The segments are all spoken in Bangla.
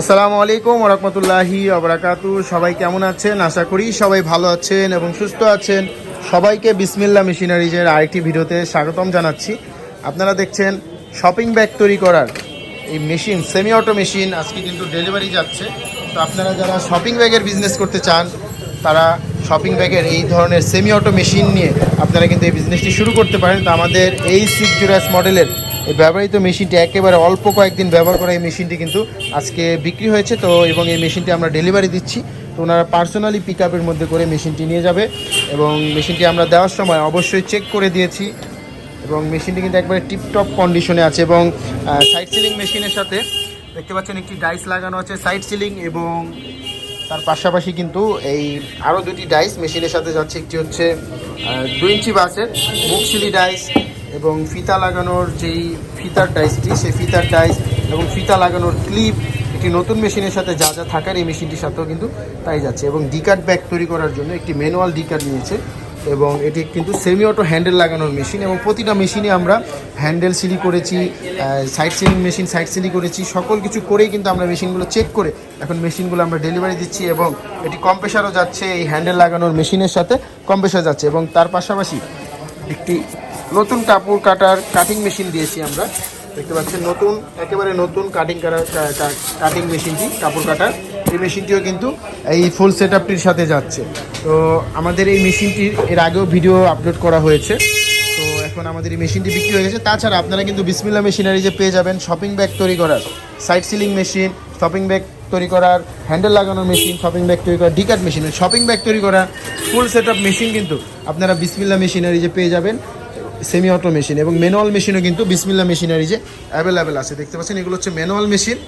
আসসালামু আলাইকুম ওরহমতুল্লাহি আবরাকাতু সবাই কেমন আছেন? আশা করি সবাই ভালো আছেন এবং সুস্থ আছেন। সবাইকে বিসমিল্লা মেশিনারিজের আরেকটি ভিডিওতে স্বাগতম জানাচ্ছি। আপনারা দেখছেন শপিং ব্যাগ তৈরি করার এই মেশিন সেমি অটো মেশিন, আজকে কিন্তু ডেলিভারি যাচ্ছে। তো আপনারা যারা শপিং ব্যাগের বিজনেস করতে চান, তারা শপিং ব্যাগের এই ধরনের সেমি অটো মেশিন নিয়ে আপনারা কিন্তু এই বিজনেসটি শুরু করতে পারেন। তো আমাদের এই সিক্স জুরাস মডেলের এই ব্যবহৃত মেশিনটি একেবারে অল্প কয়েকদিন ব্যবহার করা এই মেশিনটি কিন্তু আজকে বিক্রি হয়েছে, তো এবং এই মেশিনটি আমরা ডেলিভারি দিচ্ছি। তো ওনারা পার্সোনালি পিক মধ্যে করে মেশিনটি নিয়ে যাবে এবং মেশিনটি আমরা দেওয়ার সময় অবশ্যই চেক করে দিয়েছি এবং মেশিনটি কিন্তু একবারে টিপটপ কন্ডিশনে আছে এবং সাইড সিলিং মেশিনের সাথে দেখতে পাচ্ছেন একটি ডাইস লাগানো আছে সাইড সিলিং এবং তার পাশাপাশি কিন্তু এই আরও দুটি ডাইস মেশিনের সাথে যাচ্ছে, একটি হচ্ছে দুই ইঞ্চি বাসের মুখশিলি ডাইস এবং ফিতা লাগানোর যেই ফিতার টাইসটি সেই ফিতার ডাইস এবং ফিতা লাগানোর ক্লিপ একটি নতুন মেশিনের সাথে যা যা থাকার এই মেশিনটির সাথেও কিন্তু তাই যাচ্ছে এবং ডিকার্ড ব্যাগ তৈরি করার জন্য একটি ম্যানুয়াল ডিকার্ড নিয়েছে এবং এটি কিন্তু সেমি অটো হ্যান্ডেল লাগানোর মেশিন এবং প্রতিটা মেশিনে আমরা হ্যান্ডেল সিলি করেছি সাইড সিলিং মেশিন সাইড সিলি করেছি, সকল কিছু করেই কিন্তু আমরা মেশিনগুলো চেক করে এখন মেশিনগুলো আমরা ডেলিভারি দিচ্ছি এবং এটি কম্প্রেসারও যাচ্ছে, এই হ্যান্ডেল লাগানোর মেশিনের সাথে কম্প্রেসার যাচ্ছে এবং তার পাশাপাশি একটি নতুন কাপড় কাটার কাটিং মেশিন দিয়েছি আমরা। দেখতে পাচ্ছেন, নতুন, একেবারে নতুন কাটিং কাটার কাটিং মেশিনটি কাপড় কাটার। এই মেশিনটিও কিন্তু এই ফুল সেট সাথে যাচ্ছে। তো আমাদের এই মেশিনটির এর আগেও ভিডিও আপলোড করা হয়েছে। তো এখন আমাদের এই মেশিনটি বিক্রি হয়ে গেছে। তাছাড়া আপনারা কিন্তু বিসমিল্লা মেশিনারি যে পেয়ে যাবেন শপিং ব্যাগ তৈরি করার side sealing machine shopping bag তৈরি করার হ্যান্ডেল লাগানোর মেশিন শপিং ব্যাগ তৈরি করার ডিকাট মেশিন শপিং ব্যাগ তৈরি করা ফুল সেট মেশিন কিন্তু আপনারা বিসমিল্লা মেশিনারি যে পেয়ে যাবেন। সেমি অটো মেশিন এবং ম্যানুয়াল মেশিনও কিন্তু বিসমিল্লা মেশিনারি যে অ্যাভেলেবেল আছে। দেখতে পাচ্ছেন, এগুলো হচ্ছে ম্যানুয়াল মেশিন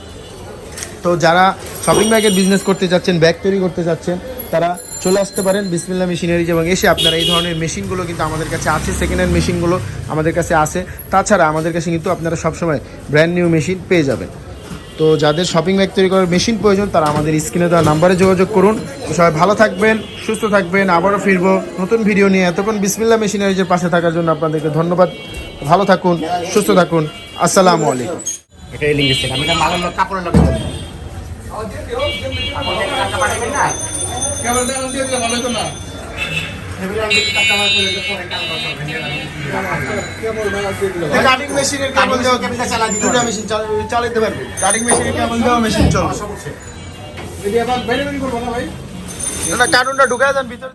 তো যারা শপিং ব্যাগের বিজনেস করতে যাচ্ছেন ব্যাগ তৈরি করতে যাচ্ছেন, তারা চলে আসতে পারেন বিসমিল্লা মেশিনারিজ এবং এসে আপনারা এই ধরনের মেশিনগুলো কিন্তু আমাদের কাছে আছে সেকেন্ড হ্যান্ড মেশিনগুলো আমাদের কাছে আছে। তাছাড়া আমাদের কাছে কিন্তু আপনারা সবসময় ব্র্যান্ড নিউ মেশিন পেয়ে যাবেন। তো যাদের শপিং ব্যাগ তৈরি করার মেশিন প্রয়োজন তারা আমাদের স্ক্রিনে দেওয়া নাম্বারে যোগাযোগ করুন। তো সবাই ভালো থাকবেন সুস্থ থাকবেন আবারও ফিরবো নতুন ভিডিও নিয়ে। এতক্ষণ বিসমিল্লা মেশিনারিজের পাশে থাকার জন্য আপনাদেরকে ধন্যবাদ। ভালো থাকুন সুস্থ থাকুন। আসসালামু আলাইকুম। কাপড়ের কাটিং মেশিনের কেবল দেওয়া দুটা মেশিন চালাতে পারবে? কাটিং মেশিনের কেবল দেওয়া মেশিন চলবে। না কার্টুনটা ঢুকায় দেন ভিতরে